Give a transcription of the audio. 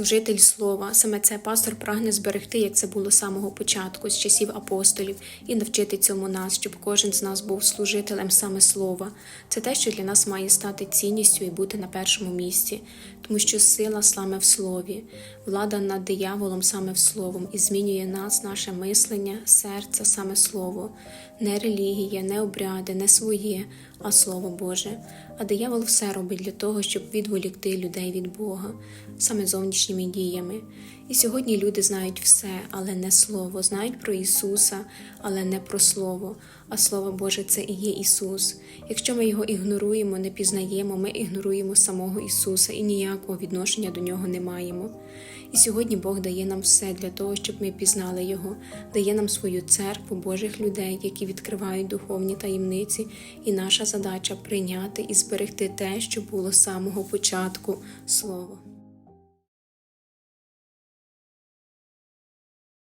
служитель слова. Саме це пастор прагне зберегти, як це було з самого початку, з часів апостолів, і навчити цьому нас, щоб кожен з нас був служителем саме слова. Це те, що для нас має стати цінністю і бути на першому місці, тому що сила саме в слові, влада над дияволом саме в словом, і змінює нас, наше мислення, серце, саме слово, не релігія, не обряди, не своє, а слово Боже. А диявол все робить для того, щоб відволікти людей від Бога, саме зовнішніми діями. І сьогодні люди знають все, але не слово, знають про Ісуса, але не про Слово. А Слово Боже це і є Ісус. Якщо ми його ігноруємо, не пізнаємо, ми ігноруємо самого Ісуса і ніякого відношення до нього не маємо. І сьогодні Бог дає нам все для того, щоб ми пізнали Його, дає нам свою церкву Божих людей, які відкривають духовні таємниці, і наша задача прийняти і зберегти те, що було з самого початку Слово.